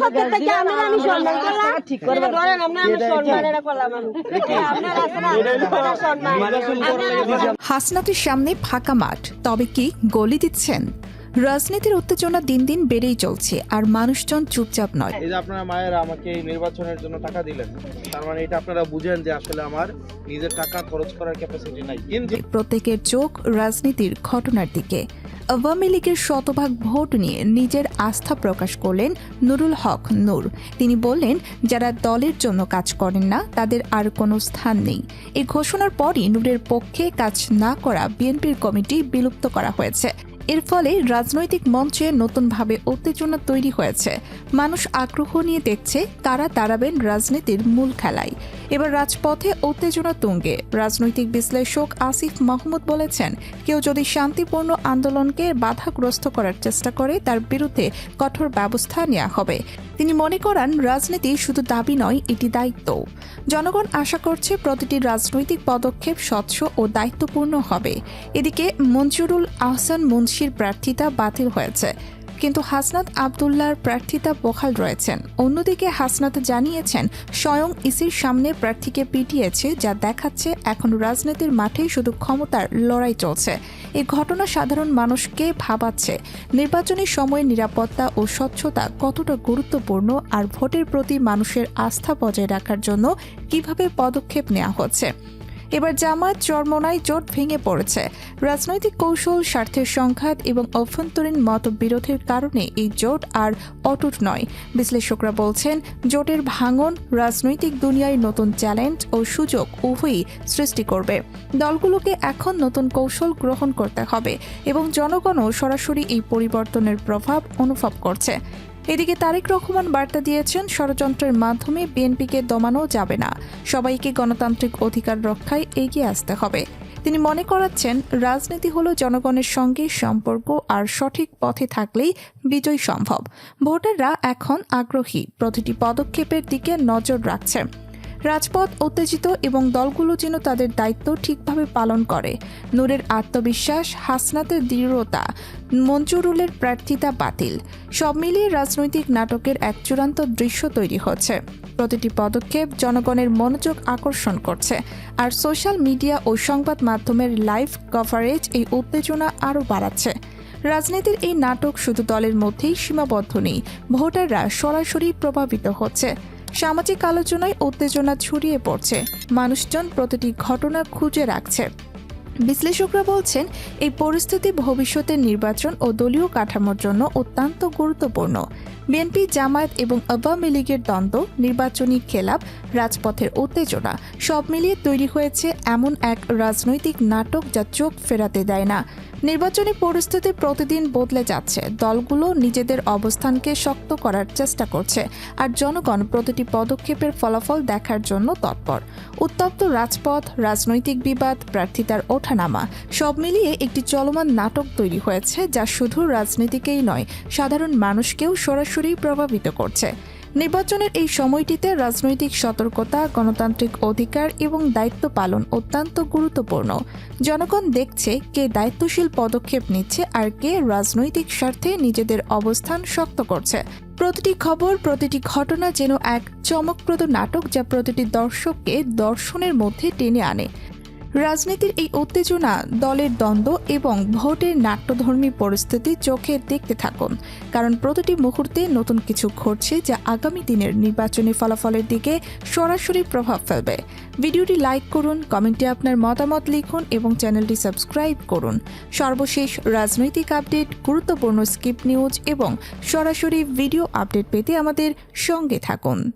সত্যের থেকে আমরা আমি সম্মান করলাম। এটা ধরেন আমরা আমি সম্মান এটা করলাম আমি। আপনার আছে না? এটা সম্মান হাসনাতের সামনে ফাঁকা মাঠ তবে কি গলি দিচ্ছেন? রাজনীতির উত্তেজনা দিন দিন বেড়েই চলছে আর মানুষজন চুপচাপ নয়। এই যে আপনারা মায়েরা আমাকে এই নির্বাচনের জন্য টাকা দিলেন তার মানে এটা আপনারা বুঝেন যে আসলে আমার নিজের টাকা খরচ করার ক্যাপাসিটি নাই। প্রত্যেকের চোখ রাজনীতির ঘটনার দিকে। আওয়ামী লীগের শতভাগ ভোট নিয়ে নিজের আস্থা প্রকাশ করলেন নুরুল হক নূর। তিনি বললেন, যারা দলের জন্য কাজ করেন না, তাদের আর কোনো স্থান নেই। এই ঘোষণার পরই নূরের পক্ষে কাজ না করা বিএনপির কমিটি বিলুপ্ত করা হয়েছে। এর ফলে রাজনৈতিক মঞ্চে নতুনভাবে উত্তেজনা তৈরি হয়েছে। মানুষ আগ্রহ নিয়ে দেখছে তারা দাঁড়াবেন রাজনীতির মূল খেলায়। এবার রাজপথে উত্তেজনা তুঙ্গে। রাজনৈতিক বিশ্লেষক আসিফ মাহমুদ বলেছেন, কেউ যদি শান্তিপূর্ণ আন্দোলনকে বাধাগ্রস্ত করার চেষ্টা করে, তার বিরুদ্ধে কঠোর ব্যবস্থা নেওয়া হবে। তিনি মনে করেন, রাজনীতি শুধু দাবি নয়, এটি দায়িত্ব। জনগণ আশা করছে প্রতিটি রাজনৈতিক পদক্ষেপ স্বচ্ছ ও দায়িত্বপূর্ণ হবে। এদিকে মঞ্জুরুল আহসান মুন্সির প্রার্থিতা বাতিল হয়েছে। কিন্তু হাসনাত আবদুল্লাহর প্রার্থিতা বহাল রয়েছেন। অন্যদিকে হাসনাত জানিয়েছেন, স্বয়ং ইসির সামনে প্রার্থীকে পিটিয়েছে যা দেখাচ্ছে এখন রাজনীতির মাঠেই শুধু ক্ষমতার লড়াই চলছে। এই ঘটনা সাধারণ মানুষকে ভাবাচ্ছে। নির্বাচনী সময়ে নিরাপত্তা ও স্বচ্ছতা কতটা গুরুত্বপূর্ণ আর ভোটের প্রতি মানুষের আস্থা বজায় রাখার জন্য কীভাবে পদক্ষেপ নেওয়া হচ্ছে? এবার জামায়াত চরমনায় জোট ভেঙে পড়েছে। রাজনৈতিক কৌশল, স্বার্থের সংঘাত এবং অভ্যন্তরীণ মতবিরোধের কারণে এই জোট আর অটুট নয়। বিশ্লেষকরা বলছেন, জোটের ভাঙন রাজনৈতিক দুনিয়ায় নতুন চ্যালেঞ্জ ও সুযোগ উভয়ই সৃষ্টি করবে। দলগুলোকে এখন নতুন কৌশল গ্রহণ করতে হবে এবং জনগণও সরাসরি এই পরিবর্তনের প্রভাব অনুভব করছে। এদিকে তারেক রহমান বার্তা দিয়েছেন, ষড়যন্ত্রের মাধ্যমে বিএনপিকে দমানো যাবে না। সবাইকে গণতান্ত্রিক অধিকার রক্ষায় এগিয়ে আসতে হবে। তিনি মনে করাচ্ছেন, রাজনীতি হলো জনগণের সঙ্গে সম্পর্ক আর সঠিক পথে থাকলেই বিজয় সম্ভব। ভোটাররা এখন আগ্রহী, প্রতিটি পদক্ষেপের দিকে নজর রাখছে রাজপথ উত্তেজিত এবং দলগুলো যেন তাদের দায়িত্ব ঠিকভাবে পালন করে। নূরের আত্মবিশ্বাস, হাসনাতের দৃঢ়তা, মঞ্জুরুলের প্রার্থিতা বাতিল। সব মিলিয়ে রাজনৈতিক নাটকের এক চূড়ান্ত দৃশ্য তৈরি হচ্ছে। প্রতিটি পদক্ষেপ জনগণের মনোযোগ আকর্ষণ করছে। আর সোশ্যাল মিডিয়া ও সংবাদ মাধ্যমের লাইভ কভারেজ এই উত্তেজনা আরও বাড়াচ্ছে। রাজনীতির এই নাটক শুধু দলের মধ্যেই সীমাবদ্ধ নেই, ভোটাররা সরাসরি প্রভাবিত হচ্ছে। সামাজিক আলোচনায় উত্তেজনা ছড়িয়ে পড়ছে। মানুষজন প্রতিটি ঘটনা খুঁজে রাখছে। বিশ্লেষকরা বলছেন, এই পরিস্থিতি ভবিষ্যতের নির্বাচন ও দলীয় কাঠামোর জন্য অত্যন্ত গুরুত্বপূর্ণ। বিএনপি জামায়াত এবং আওয়ামী লীগের দ্বন্দ্ব, নির্বাচনী খেলাপ, রাজপথের উত্তেজনা, সব মিলিয়ে তৈরি হয়েছে এমন এক রাজনৈতিক নাটক যা চোখ ফেরাতে দেয় না। নির্বাচনী পরিস্থিতি প্রতিদিন বদলে যাচ্ছে। দলগুলো নিজেদের অবস্থানকে শক্ত করার চেষ্টা করছে আর জনগণ প্রতিটি পদক্ষেপের ফলাফল দেখার জন্য তৎপর। উত্তপ্ত রাজপথ, রাজনৈতিক বিবাদ, প্রার্থিতার ওঠানামা, সব মিলিয়ে একটি চলমান নাটক তৈরি হয়েছে যা শুধু রাজনীতিকেই নয়, সাধারণ মানুষকেও সরাসরি প্রভাবিত করছে। নির্বাচনের এই সময়টিতে রাজনৈতিক সতর্কতা, গণতান্ত্রিক অধিকার এবং দায়িত্ব পালন অত্যন্ত গুরুত্বপূর্ণ। জনগণ দেখছে কে দায়িত্বশীল পদক্ষেপ নিচ্ছে আর কে রাজনৈতিক স্বার্থে নিজেদের অবস্থান শক্ত করছে। প্রতিটি খবর, প্রতিটি ঘটনা যেন এক চমকপ্রদ নাটক যা প্রতিটি দর্শককে দর্শনের মধ্যে টেনে আনে। রাজনীতির এই উত্তেজনা, দলের দ্বন্দ্ব এবং ভোটের নাট্যধর্মী পরিস্থিতি চোখে দেখতে থাকুন। কারণ প্রতিটি মুহূর্তে নতুন কিছু ঘটছে যা আগামী দিনের নির্বাচনী ফলাফলের দিকে সরাসরি প্রভাব ফেলবে। ভিডিওটি লাইক করুন, কমেন্টে আপনার মতামত লিখুন এবং চ্যানেলটি সাবস্ক্রাইব করুন। সর্বশেষ রাজনৈতিক আপডেট, গুরুত্বপূর্ণ স্কিপ নিউজ এবং সরাসরি ভিডিও আপডেট পেতে আমাদের সঙ্গে থাকুন।